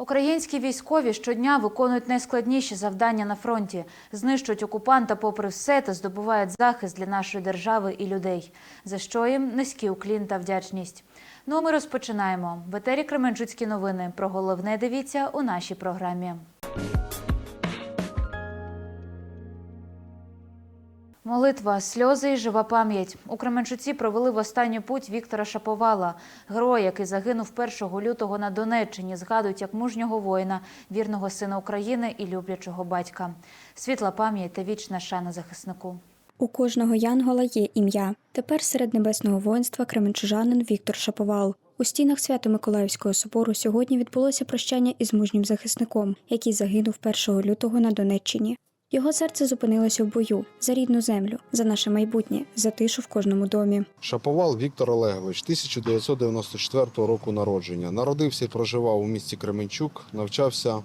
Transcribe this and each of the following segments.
Українські військові щодня виконують найскладніші завдання на фронті, знищують окупанта попри все та здобувають захист для нашої держави і людей, за що їм низький уклін та вдячність. Ну а ми розпочинаємо. В етері Кременчуцькі новини. Про головне дивіться у нашій програмі. Молитва, сльози і жива пам'ять. У Кременчуці провели в останню путь Віктора Шаповала. Героя, який загинув 1 лютого на Донеччині, згадують як мужнього воїна, вірного сина України і люблячого батька. Світла пам'ять та вічна шана захиснику. У кожного янгола є ім'я. Тепер серед небесного воїнства кременчужанин Віктор Шаповал. У стінах Свято-Миколаївського собору сьогодні відбулося прощання із мужнім захисником, який загинув 1 лютого на Донеччині. Його серце зупинилося в бою за рідну землю, за наше майбутнє, за тишу в кожному домі. Шаповал Віктор Олегович, 1994 року народження. Народився і проживав у місті Кременчук, навчався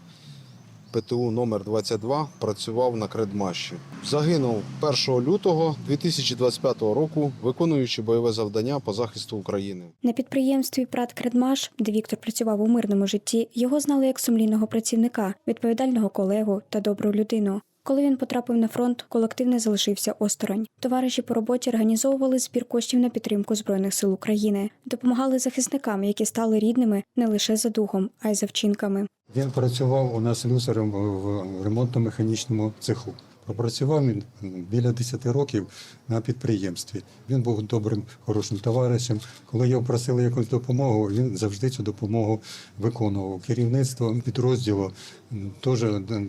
ПТУ номер 22 працював на Кредмаші. Загинув 1 лютого 2025 року, виконуючи бойове завдання по захисту України. На підприємстві Прат Кредмаш, де Віктор працював у мирному житті, його знали як сумлінного працівника, відповідального колегу та добру людину. Коли він потрапив на фронт, колектив не залишився осторонь. Товариші по роботі організовували збір коштів на підтримку збройних сил України, допомагали захисникам, які стали рідними не лише за духом, а й за вчинками. Він працював у нас слюсарем в ремонтно-механічному цеху. Пропрацював він біля 10 років на підприємстві. Він був добрим, хорошим товаришем. Коли його просили якусь допомогу, він завжди цю допомогу виконував. Керівництво підрозділу теж до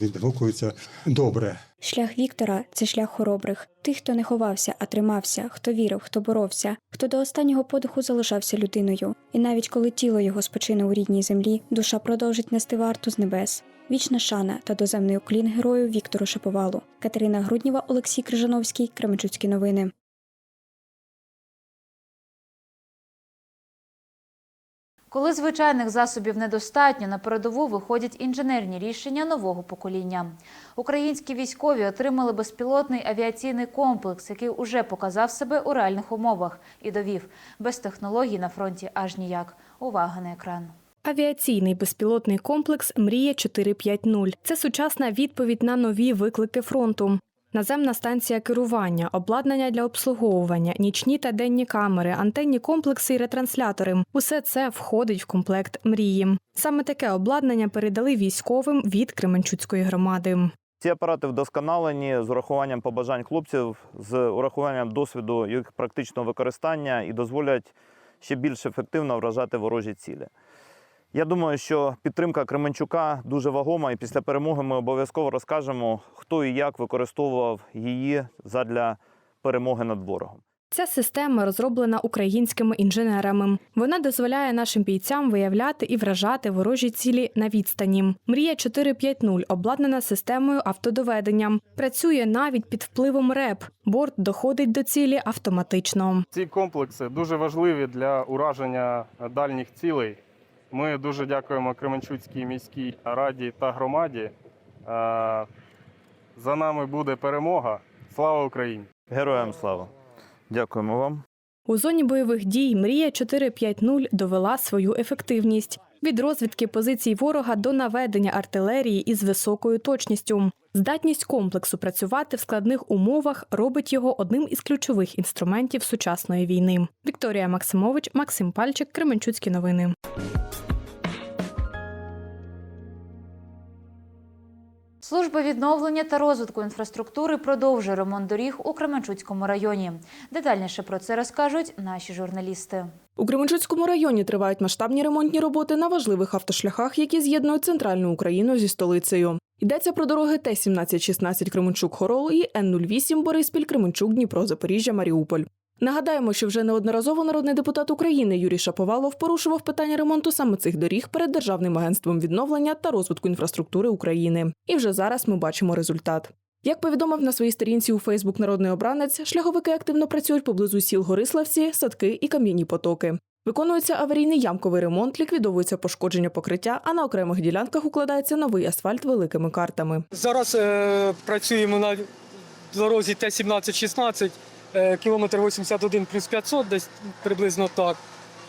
нього відгукується добре. Шлях Віктора це шлях хоробрих, тих, хто не ховався, а тримався, хто вірив, хто боровся, хто до останнього подиху залишався людиною. І навіть коли тіло його спочине у рідній землі, душа продовжить нести варту з небес. Вічна шана та доземний уклін герою Віктору Шаповалу. Катерина Грудніва, Олексій Крижановський, Кременчуцькі новини. Коли звичайних засобів недостатньо, на передову виходять інженерні рішення нового покоління. Українські військові отримали безпілотний авіаційний комплекс, який уже показав себе у реальних умовах і довів без технологій на фронті аж ніяк. Увага на екран. Авіаційний безпілотний комплекс Мрія 450 – це сучасна відповідь на нові виклики фронту. Наземна станція керування, обладнання для обслуговування, нічні та денні камери, антенні комплекси і ретранслятори – усе це входить в комплект мрії. Саме таке обладнання передали військовим від Кременчуцької громади. Ці апарати вдосконалені з урахуванням побажань хлопців, з урахуванням досвіду їх практичного використання і дозволять ще більш ефективно вражати ворожі цілі. Я думаю, що підтримка Кременчука дуже вагома, і після перемоги ми обов'язково розкажемо, хто і як використовував її задля перемоги над ворогом. Ця система розроблена українськими інженерами. Вона дозволяє нашим бійцям виявляти і вражати ворожі цілі на відстані. Мрія 450 обладнана системою автодоведення. Працює навіть під впливом РЕП. Борт доходить до цілі автоматично. Ці комплекси дуже важливі для ураження дальніх цілей. Ми дуже дякуємо Кременчуцькій міській раді та громаді. Е, За нами буде перемога. Слава Україні! Героям слава! Дякуємо вам. У зоні бойових дій Мрія 450 довела свою ефективність від розвідки позицій ворога до наведення артилерії із високою точністю. Здатність комплексу працювати в складних умовах робить його одним із ключових інструментів сучасної війни. Вікторія Максимович, Максим Пальчик, Кременчуцькі новини. Служба відновлення та розвитку інфраструктури продовжує ремонт доріг у Кременчуцькому районі. Детальніше про це розкажуть наші журналісти. У Кременчуцькому районі тривають масштабні ремонтні роботи на важливих автошляхах, які з'єднують центральну Україну зі столицею. Йдеться про дороги Т-1716 Кременчук-Хорол і Н-08 Бориспіль Кременчук Дніпро Запоріжжя Маріуполь. Нагадаємо, що вже неодноразово народний депутат України Юрій Шаповалов порушував питання ремонту саме цих доріг перед Державним агентством відновлення та розвитку інфраструктури України. І вже зараз ми бачимо результат. Як повідомив на своїй сторінці у Фейсбук народний обранець, шляховики активно працюють поблизу сіл Гориславці, садки і кам'яні потоки. Виконується аварійний ямковий ремонт, ліквідовується пошкодження покриття, а на окремих ділянках укладається новий асфальт великими картами. Зараз е, працюємо на дорозі Т-17-16, е, кілометр 81 плюс 500, десь приблизно так.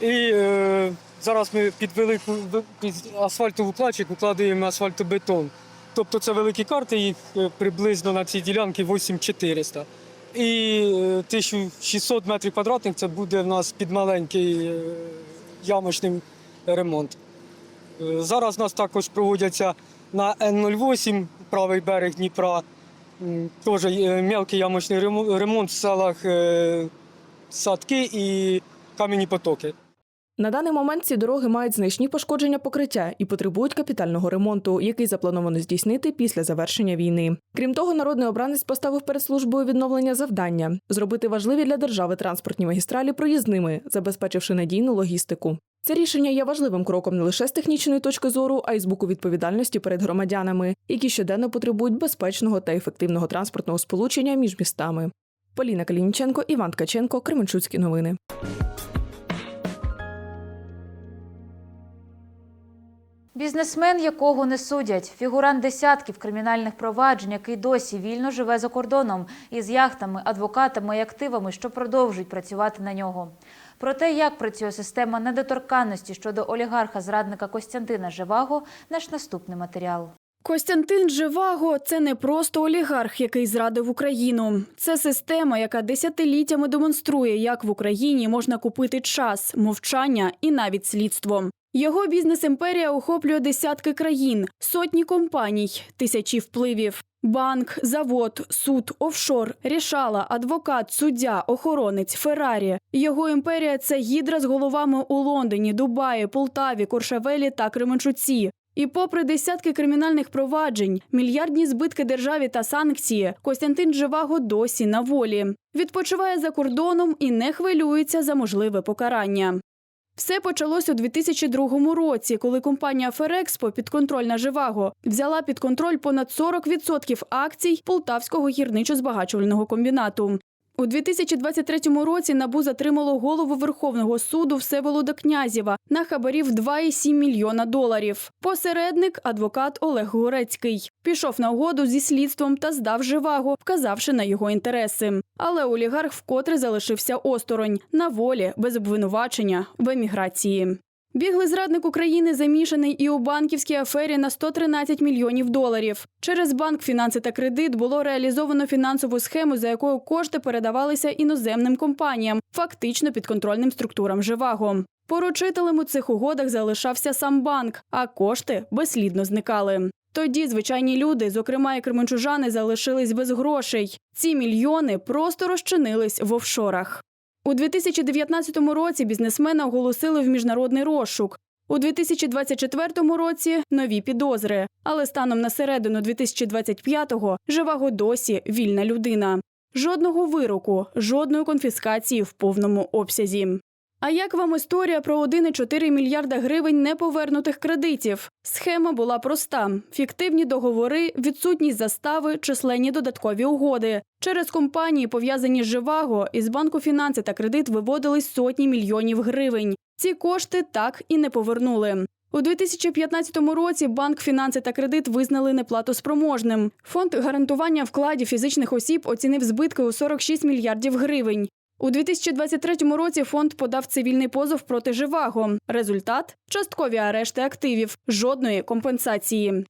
І е, зараз ми під велику під асфальтову кладчик викладаємо асфальтобетон. Тобто це великі карти, їх е, приблизно на цій ділянці 8400. І е, 1600 метрів квадратних це буде в нас під маленький е, ямочний ремонт. Е, Зараз у нас також проводяться на Н-08, правий берег Дніпра. Теж е, мелкий ямочний ремо- ремонт в селах е, Садки і Кам'яні потоки. На даний момент ці дороги мають значні пошкодження покриття і потребують капітального ремонту, який заплановано здійснити після завершення війни. Крім того, народний обранець поставив перед службою відновлення завдання зробити важливі для держави транспортні магістралі проїзними, забезпечивши надійну логістику. Це рішення є важливим кроком не лише з технічної точки зору, а й з боку відповідальності перед громадянами, які щоденно потребують безпечного та ефективного транспортного сполучення між містами. Поліна Калініченко, Іван Ткаченко, Кременчуцькі новини. Бізнесмен, якого не судять, фігурант десятків кримінальних проваджень, який досі вільно живе за кордоном із яхтами, адвокатами і активами, що продовжують працювати на нього. Про те, як працює система недоторканності щодо олігарха-зрадника Костянтина Живаго, наш наступний матеріал. Костянтин Живаго це не просто олігарх, який зрадив Україну. Це система, яка десятиліттями демонструє, як в Україні можна купити час, мовчання і навіть слідство. Його бізнес-імперія охоплює десятки країн, сотні компаній, тисячі впливів. Банк, завод, суд, офшор, рішала, адвокат, суддя, охоронець, Феррарі. Його імперія це гідра з головами у Лондоні, Дубаї, Полтаві, Коршавелі та Кременчуці. І попри десятки кримінальних проваджень, мільярдні збитки державі та санкції, Костянтин Живаго досі на волі. Відпочиває за кордоном і не хвилюється за можливе покарання. Все почалось у 2002 році, коли компанія Ферекспо підконтрольна Живаго взяла під контроль понад 40% акцій Полтавського гірничо-збагачувального комбінату. У 2023 році НАБУ затримало голову Верховного суду Всеволода Князєва на хабарів 2,7 мільйона доларів. Посередник адвокат Олег Горецький пішов на угоду зі слідством та здав живаго, вказавши на його інтереси. Але олігарх вкотре залишився осторонь на волі без обвинувачення в еміграції. Біглий зрадник України замішаний і у банківській афері на 113 мільйонів доларів. Через банк фінанси та кредит було реалізовано фінансову схему, за якою кошти передавалися іноземним компаніям, фактично підконтрольним структурам Живаго. Поручителем у цих угодах залишався сам банк, а кошти безслідно зникали. Тоді звичайні люди, зокрема і кременчужани, залишились без грошей. Ці мільйони просто розчинились в офшорах. У 2019 році бізнесмена оголосили в міжнародний розшук. У 2024 році нові підозри. Але станом на середину 2025-го Живаго досі вільна людина. Жодного вироку, жодної конфіскації в повному обсязі. А як вам історія про 1,4 мільярда гривень неповернутих кредитів? Схема була проста: фіктивні договори, відсутність застави, численні додаткові угоди. Через компанії, пов'язані з Живаго, із банку фінанси та кредит виводились сотні мільйонів гривень. Ці кошти так і не повернули. У 2015 році банк фінанси та кредит визнали неплатоспроможним. Фонд гарантування вкладів фізичних осіб оцінив збитки у 46 мільярдів гривень. У 2023 році фонд подав цивільний позов проти Живаго. Результат часткові арешти активів, жодної компенсації.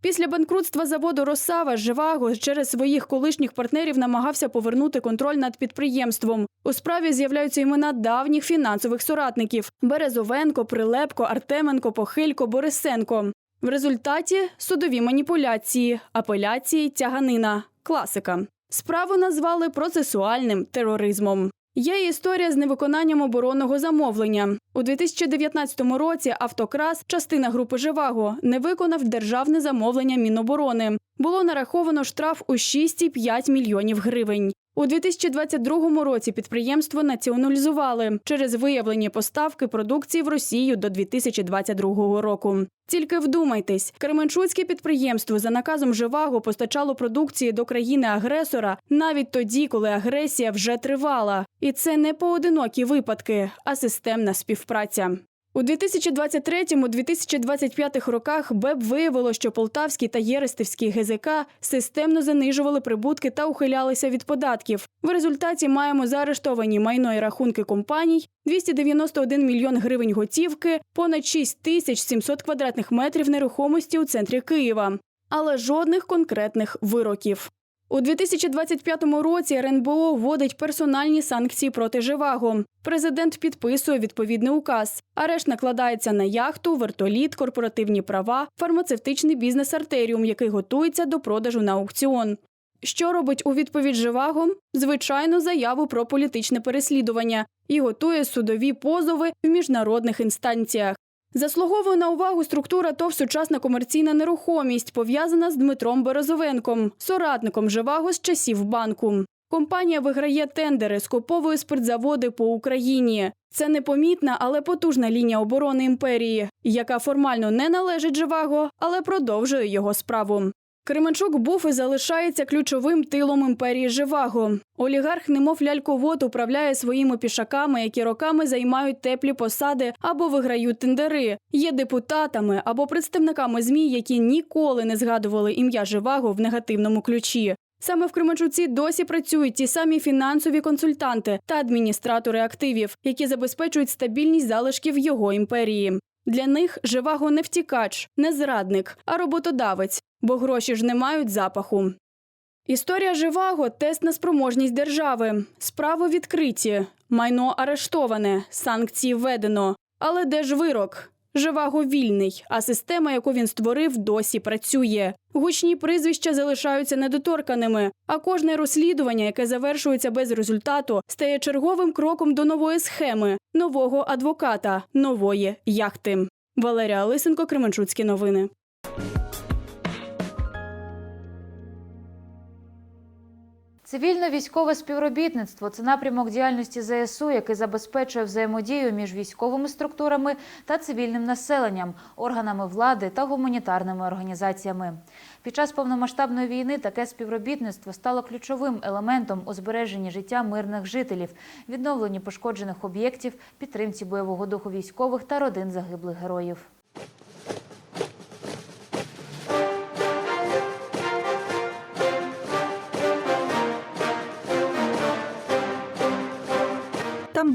Після банкрутства заводу Росава Живаго через своїх колишніх партнерів намагався повернути контроль над підприємством. У справі з'являються імена давніх фінансових соратників: Березовенко, Прилепко, Артеменко, Похилько, Борисенко. В результаті судові маніпуляції, апеляції, тяганина, класика. Справу назвали процесуальним тероризмом. Є історія з невиконанням оборонного замовлення. У 2019 році Автокрас, частина групи Живаго, не виконав державне замовлення Міноборони. Було нараховано штраф у 6,5 мільйонів гривень. У 2022 році підприємство націоналізували через виявлені поставки продукції в Росію до 2022 року. Тільки вдумайтесь, Кременчуцьке підприємство за наказом Живаго постачало продукції до країни-агресора навіть тоді, коли агресія вже тривала. І це не поодинокі випадки, а системна співпраця. У 2023-2025 роках БЕБ виявило, що Полтавський та Єрестівський ГЗК системно занижували прибутки та ухилялися від податків. В результаті маємо заарештовані майно і рахунки компаній, 291 мільйон гривень готівки, понад 6 тисяч 700 квадратних метрів нерухомості у центрі Києва. Але жодних конкретних вироків. У 2025 році РНБО вводить персональні санкції проти Живаго. Президент підписує відповідний указ. Арешт накладається на яхту, вертоліт, корпоративні права, фармацевтичний бізнес Артеріум, який готується до продажу на аукціон. Що робить у відповідь Живаго? Звичайно, заяву про політичне переслідування і готує судові позови в міжнародних інстанціях. Заслуговує на увагу структура ТОВ «Сучасна комерційна нерухомість, пов'язана з Дмитром Березовенком, соратником Живаго з часів банку. Компанія виграє тендери, скуповує спиртзаводи по Україні. Це непомітна, але потужна лінія оборони імперії, яка формально не належить Живаго, але продовжує його справу. Кременчук був і залишається ключовим тилом імперії Живаго. Олігарх, немов ляльковод, управляє своїми пішаками, які роками займають теплі посади або виграють тендери. Є депутатами або представниками змі, які ніколи не згадували ім'я Живаго в негативному ключі. Саме в Кременчуці досі працюють ті самі фінансові консультанти та адміністратори активів, які забезпечують стабільність залишків його імперії. Для них Живаго не втікач, не зрадник, а роботодавець, бо гроші ж не мають запаху. Історія Живаго тест на спроможність держави. Справи відкриті, майно арештоване, санкції введено. Але де ж вирок? Живаго вільний, а система, яку він створив, досі працює. Гучні прізвища залишаються недоторканими, а кожне розслідування, яке завершується без результату, стає черговим кроком до нової схеми, нового адвоката, нової яхти. Валерія Лисенко, Кременчуцькі новини. Цивільно-військове співробітництво це напрямок діяльності ЗСУ, який забезпечує взаємодію між військовими структурами та цивільним населенням, органами влади та гуманітарними організаціями. Під час повномасштабної війни таке співробітництво стало ключовим елементом у збереженні життя мирних жителів, відновленні пошкоджених об'єктів, підтримці бойового духу військових та родин загиблих героїв.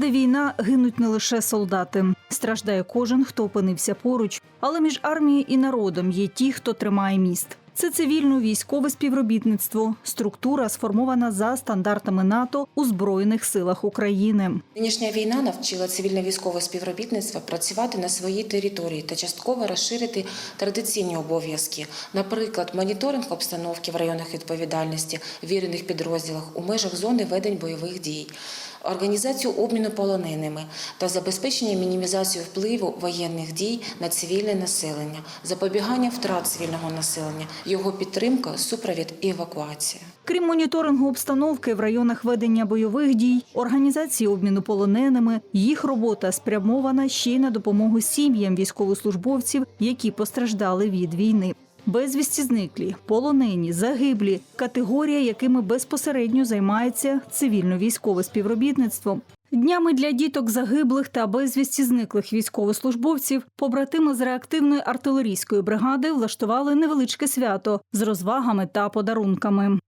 Де війна, гинуть не лише солдати. Страждає кожен, хто опинився поруч. Але між армією і народом є ті, хто тримає міст. Це цивільно-військове співробітництво, структура, сформована за стандартами НАТО у Збройних силах України. Нинішня війна навчила цивільно-військове співробітництво працювати на своїй території та частково розширити традиційні обов'язки, наприклад, моніторинг обстановки в районах відповідальності, вірених підрозділах у межах зони ведень бойових дій. Організацію обміну полоненими та забезпечення мінімізації впливу воєнних дій на цивільне населення, запобігання втрат цивільного населення, його підтримка, супровід і евакуація. Крім моніторингу обстановки в районах ведення бойових дій, організації обміну полоненими, їх робота спрямована ще й на допомогу сім'ям військовослужбовців, які постраждали від війни. Безвісті зниклі, полонені, загиблі категорія, якими безпосередньо займається цивільно-військове співробітництво. Днями для діток загиблих та безвісті зниклих військовослужбовців побратими з реактивної артилерійської бригади влаштували невеличке свято з розвагами та подарунками.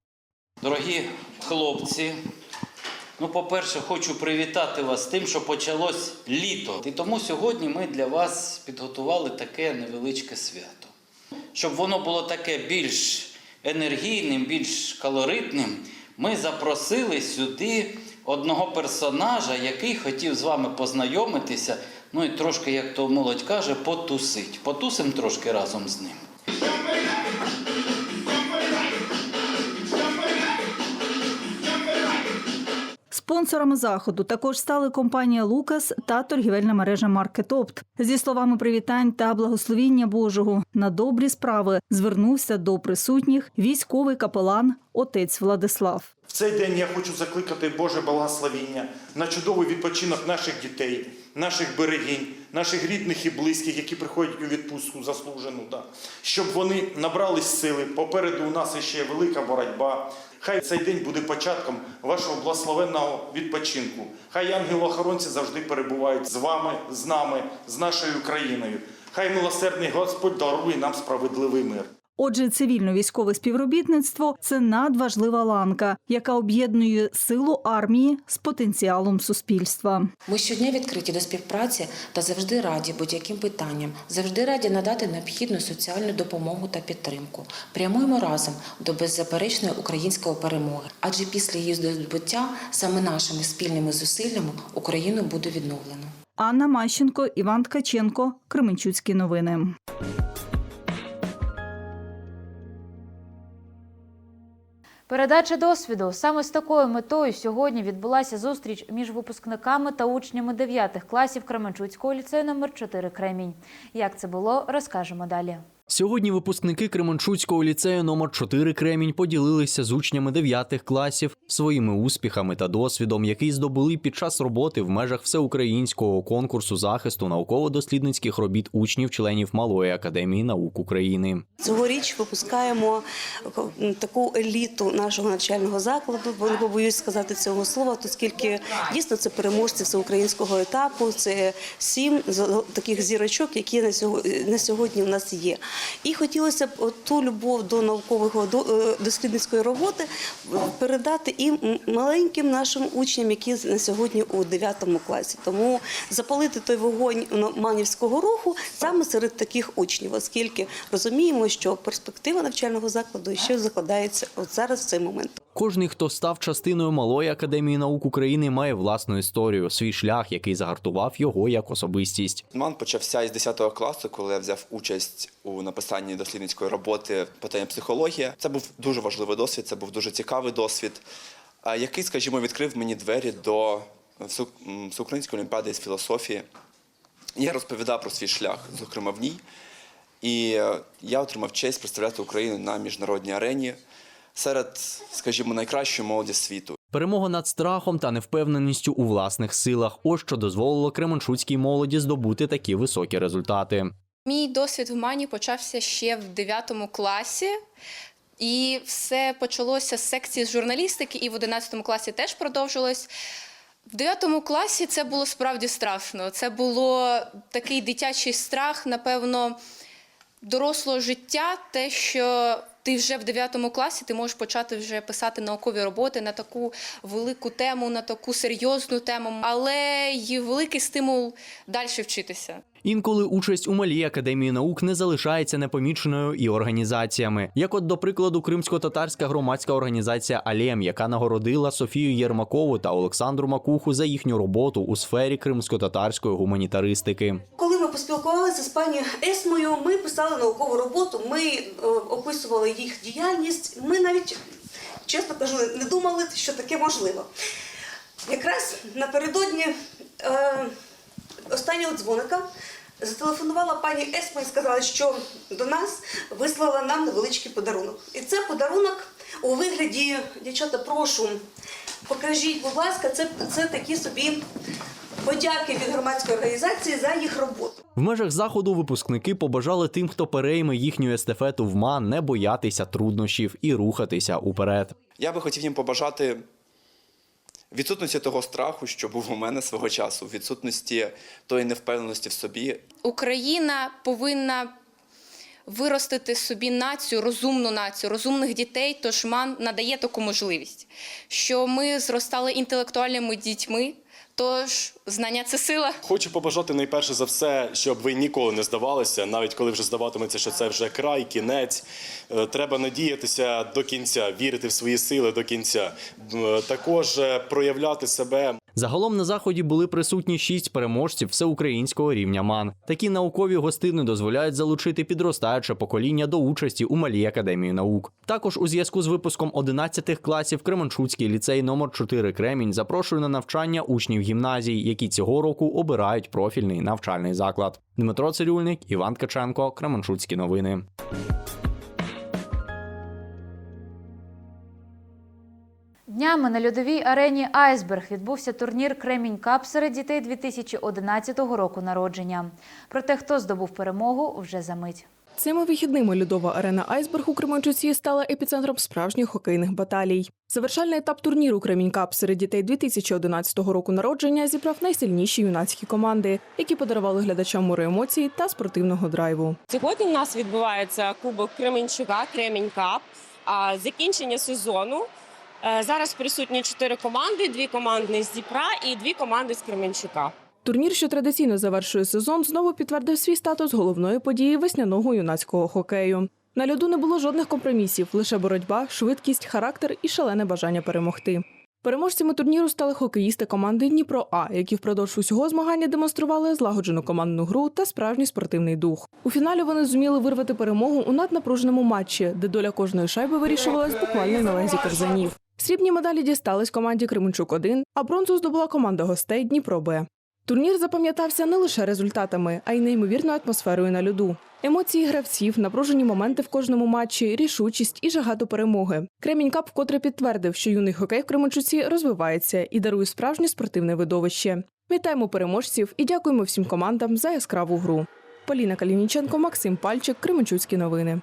Дорогі хлопці, ну, по-перше, хочу привітати вас з тим, що почалось літо. І тому сьогодні ми для вас підготували таке невеличке свято. Щоб воно було таке більш енергійним, більш калоритним, ми запросили сюди одного персонажа, який хотів з вами познайомитися, ну і трошки, як то молодь каже, потусить. Потусимо трошки разом з ним. Спонсорами заходу також стали компанія Лукас та торгівельна мережа Маркетопт. Зі словами привітань та благословіння Божого на добрі справи звернувся до присутніх військовий капелан отець Владислав. В цей день я хочу закликати Боже благословіння на чудовий відпочинок наших дітей, наших берегінь, наших рідних і близьких, які приходять у відпустку заслужену, да. щоб вони набрались сили. Попереду у нас ще велика боротьба. Хай цей день буде початком вашого благословенного відпочинку. Хай ангел-охоронці завжди перебувають з вами, з нами, з нашою країною. Хай милосердний Господь дарує нам справедливий мир. Отже, цивільно-військове співробітництво це надважлива ланка, яка об'єднує силу армії з потенціалом суспільства. Ми щодня відкриті до співпраці та завжди раді будь-яким питанням, завжди раді надати необхідну соціальну допомогу та підтримку. Прямуємо разом до беззаперечної української перемоги. Адже після її здобуття саме нашими спільними зусиллями Україну буде відновлено. Анна Мащенко, Іван Ткаченко, Кременчуцькі новини. Передача досвіду саме з такою метою сьогодні відбулася зустріч між випускниками та учнями 9 класів Кременчуцького ліцею номер 4 Кремінь. Як це було, розкажемо далі. Сьогодні випускники Кременчуцького ліцею номер 4 Кремінь поділилися з учнями 9 класів своїми успіхами та досвідом, який здобули під час роботи в межах всеукраїнського конкурсу захисту науково-дослідницьких робіт учнів-членів Малої академії наук України. Цьогоріч випускаємо таку еліту нашого навчального закладу, бо не побоюсь сказати цього слова, оскільки дійсно це переможці всеукраїнського етапу. Це сім таких зірочок, які на сьогодні, у нас є. І хотілося б ту любов до наукового до- е, дослідницької роботи передати і маленьким нашим учням, які на сьогодні у 9 класі. Тому запалити той вогонь манівського руху саме серед таких учнів, оскільки розуміємо, що перспектива навчального закладу ще закладається от зараз в цей момент. Кожний, хто став частиною Малої академії наук України, має власну історію, свій шлях, який загартував його як особистість. Ман почався із 10 класу, коли я взяв участь у написанні дослідницької роботи по темі психологія. Це був дуже важливий досвід, це був дуже цікавий досвід, який, скажімо, відкрив мені двері до всеу- всеукраїнської олімпіади з філософії. Я розповідав про свій шлях, зокрема в ній. І е, я отримав честь представляти Україну на міжнародній арені серед, скажімо, найкращої молоді світу. Перемога над страхом та невпевненістю у власних силах. Ось що дозволило кременчуцькій молоді здобути такі високі результати. Мій досвід в Мані почався ще в 9 класі. І все почалося з секції з журналістики, і в 11 класі теж продовжилось. В 9 класі це було справді страшно. Це було такий дитячий страх, напевно, дорослого життя, те, що ти вже в 9 класі ти можеш почати вже писати наукові роботи на таку велику тему, на таку серйозну тему, але й великий стимул далі вчитися. Інколи участь у малій академії наук не залишається непоміченою і організаціями, як от до прикладу кримсько-татарська громадська організація Алєм, яка нагородила Софію Єрмакову та Олександру Макуху за їхню роботу у сфері кримсько-татарської гуманітаристики. Коли ми поспілкувалися з пані Есмою, ми писали наукову роботу, ми е, описували їх діяльність. Ми навіть, чесно кажу, не думали, що таке можливо. Якраз напередодні е, останнього дзвоника зателефонувала пані Есма і сказала, що до нас вислала нам невеличкий подарунок. І це подарунок у вигляді, дівчата, прошу, покажіть, будь ласка, це, це такі собі подяки від громадської організації за їх роботу. В межах заходу випускники побажали тим, хто перейме їхню естафету в МАН, не боятися труднощів і рухатися уперед. Я би хотів їм побажати відсутності того страху, що був у мене свого часу, відсутності тої невпевненості в собі. Україна повинна виростити собі націю, розумну націю, розумних дітей. Тож МАН надає таку можливість, що ми зростали інтелектуальними дітьми. Тож знання це сила. Хочу побажати найперше за все, щоб ви ніколи не здавалися, навіть коли вже здаватиметься, що це вже край, кінець. Е, Треба надіятися до кінця, вірити в свої сили до кінця. Також е, проявляти себе. Загалом на заході були присутні шість переможців всеукраїнського рівня МАН. Такі наукові гостини дозволяють залучити підростаюче покоління до участі у малій академії наук. Також у зв'язку з випуском 11 класів Кременчуцький ліцей номер 4 Кремінь запрошує на навчання учнів гімназій, які цього року обирають профільний навчальний заклад. Дмитро Цирюльник, Іван Ткаченко, Кременчуцькі новини. Днями на льодовій арені Айсберг відбувся турнір Кремінь Кап серед дітей 2011 року народження. Проте хто здобув перемогу вже за мить. Цими вихідними льодова арена Айсберг у Кременчуці стала епіцентром справжніх хокейних баталій. Завершальний етап турніру Кремінь Кап серед дітей 2011 року народження зібрав найсильніші юнацькі команди, які подарували глядачам море емоцій та спортивного драйву. Сьогодні в нас відбувається Кубок Кременчука, Кремінь Кап. А закінчення сезону. Е, Зараз присутні чотири команди: дві команди з Дніпра і дві команди з Кременчука. Турнір, що традиційно завершує сезон, знову підтвердив свій статус головної події весняного юнацького хокею. На льоду не було жодних компромісів, лише боротьба, швидкість, характер і шалене бажання перемогти. Переможцями турніру стали хокеїсти команди Дніпро А, які впродовж усього змагання демонстрували злагоджену командну гру та справжній спортивний дух. У фіналі вони зуміли вирвати перемогу у наднапруженому матчі, де доля кожної шайби вирішувалась буквально на лезі корзанів. Срібні медалі дістались команді Кременчук 1 а бронзу здобула команда гостей Дніпро Б. Турнір запам'ятався не лише результатами, а й неймовірною атмосферою на льоду. Емоції гравців, напружені моменти в кожному матчі, рішучість і жага до перемоги. Кремінь Кап вкотре підтвердив, що юний хокей в Кременчуці розвивається і дарує справжнє спортивне видовище. Вітаємо переможців і дякуємо всім командам за яскраву гру. Поліна Калініченко, Максим Пальчик, Кременчуцькі новини.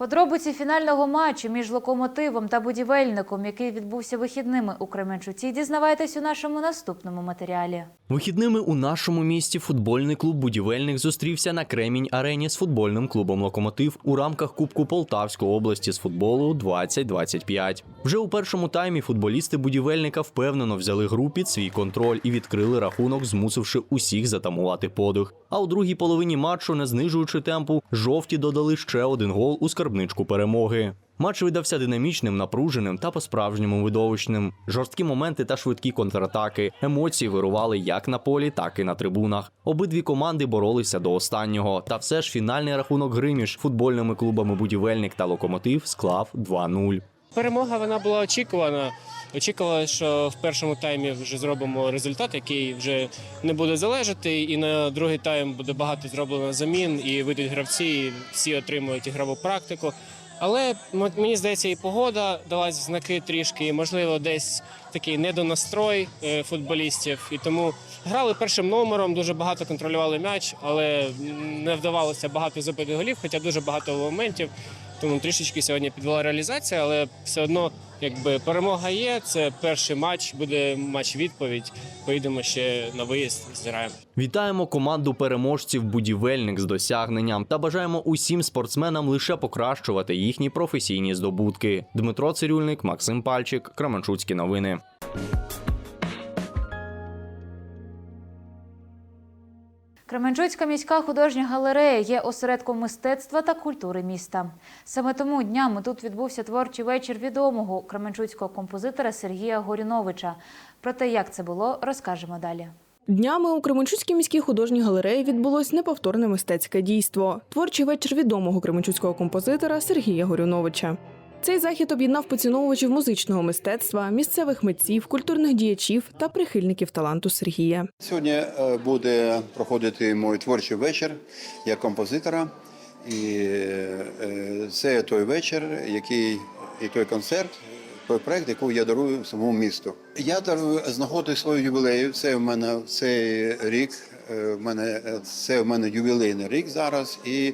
Подробиці фінального матчу між локомотивом та будівельником, який відбувся вихідними у Кременчуці, дізнавайтесь у нашому наступному матеріалі. Вихідними у нашому місті футбольний клуб Будівельник зустрівся на Кремінь арені з футбольним клубом Локомотив у рамках Кубку Полтавської області з футболу 2025. Вже у першому таймі футболісти будівельника впевнено взяли гру під свій контроль і відкрили рахунок, змусивши усіх затамувати подих. А у другій половині матчу, не знижуючи темпу, жовті додали ще один гол у скарбничку перемоги. Матч видався динамічним, напруженим та по-справжньому видовищним. Жорсткі моменти та швидкі контратаки. Емоції вирували як на полі, так і на трибунах. Обидві команди боролися до останнього. Та все ж фінальний рахунок гри між футбольними клубами Будівельник та Локомотив склав 2-0. Перемога вона була очікувана. Очікували, що в першому таймі вже зробимо результат, який вже не буде залежати, і на другий тайм буде багато зроблено замін, і вийдуть гравці, і всі отримують ігрову практику. Але мені здається, і погода дала знаки трішки, і, можливо, десь такий недонастрой е, футболістів. І тому грали першим номером, дуже багато контролювали м'яч, але не вдавалося багато забити голів, хоча дуже багато моментів. Тому трішечки сьогодні підвела реалізація, але все одно, якби перемога є. Це перший матч, буде матч відповідь. Поїдемо ще на виїзд, зіграємо. Вітаємо команду переможців Будівельник з досягненням та бажаємо усім спортсменам лише покращувати їхні професійні здобутки. Дмитро Цирюльник, Максим Пальчик, Кременчуцькі новини. Кременчуцька міська художня галерея є осередком мистецтва та культури міста. Саме тому днями тут відбувся творчий вечір відомого кременчуцького композитора Сергія Горіновича. Про те, як це було, розкажемо далі. Днями у Кременчуцькій міській художній галереї відбулось неповторне мистецьке дійство творчий вечір відомого кременчуцького композитора Сергія Горюновича. Цей захід об'єднав поціновувачів музичного мистецтва, місцевих митців, культурних діячів та прихильників таланту Сергія. Сьогодні е, буде проходити мій творчий вечір як композитора. І е, це той вечір, який і той концерт, той проект, який я дарую самому місту. Я дарую з нагоди свого ювілею. Це в мене цей рік. е, В мене це в мене ювілейний рік зараз, і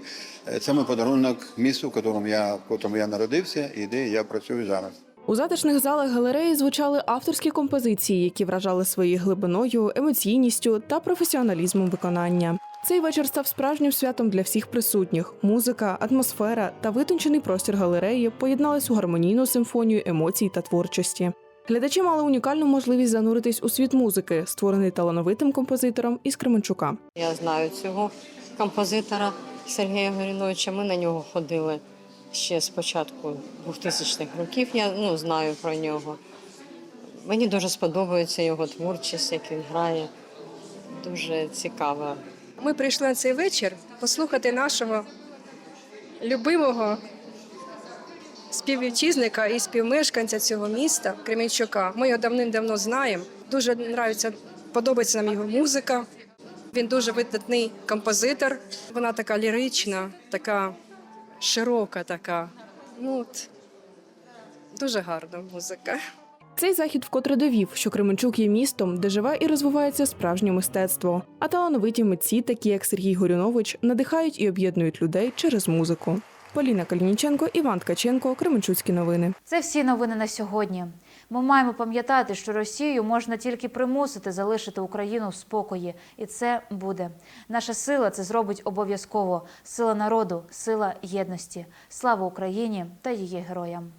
це мій подарунок місту, в якому я в якому я народився, і де я працюю зараз. У затишних залах галереї звучали авторські композиції, які вражали своєю глибиною, емоційністю та професіоналізмом виконання. Цей вечір став справжнім святом для всіх присутніх. Музика, атмосфера та витончений простір галереї поєднались у гармонійну симфонію емоцій та творчості. Глядачі мали унікальну можливість зануритись у світ музики, створений талановитим композитором із Кременчука. Я знаю цього композитора Сергія Горіновича. Ми на нього ходили ще з початку 2000-х років. Я ну, знаю про нього. Мені дуже сподобається його творчість, як він грає. Дуже цікаво. Ми прийшли на цей вечір послухати нашого любимого співвітчизника і співмешканця цього міста Кременчука. Ми його давним-давно знаємо. Дуже нравиться, подобається нам його музика. Він дуже видатний композитор. Вона така лірична, така широка така. Ну, от, дуже гарна музика. Цей захід вкотре довів, що Кременчук є містом, де живе і розвивається справжнє мистецтво. А талановиті митці, такі як Сергій Горюнович, надихають і об'єднують людей через музику. Поліна Калініченко, Іван Ткаченко, Кременчуцькі новини. Це всі новини на сьогодні. Ми маємо пам'ятати, що Росію можна тільки примусити залишити Україну в спокої, і це буде. Наша сила це зробить обов'язково. Сила народу, сила єдності. Слава Україні та її героям.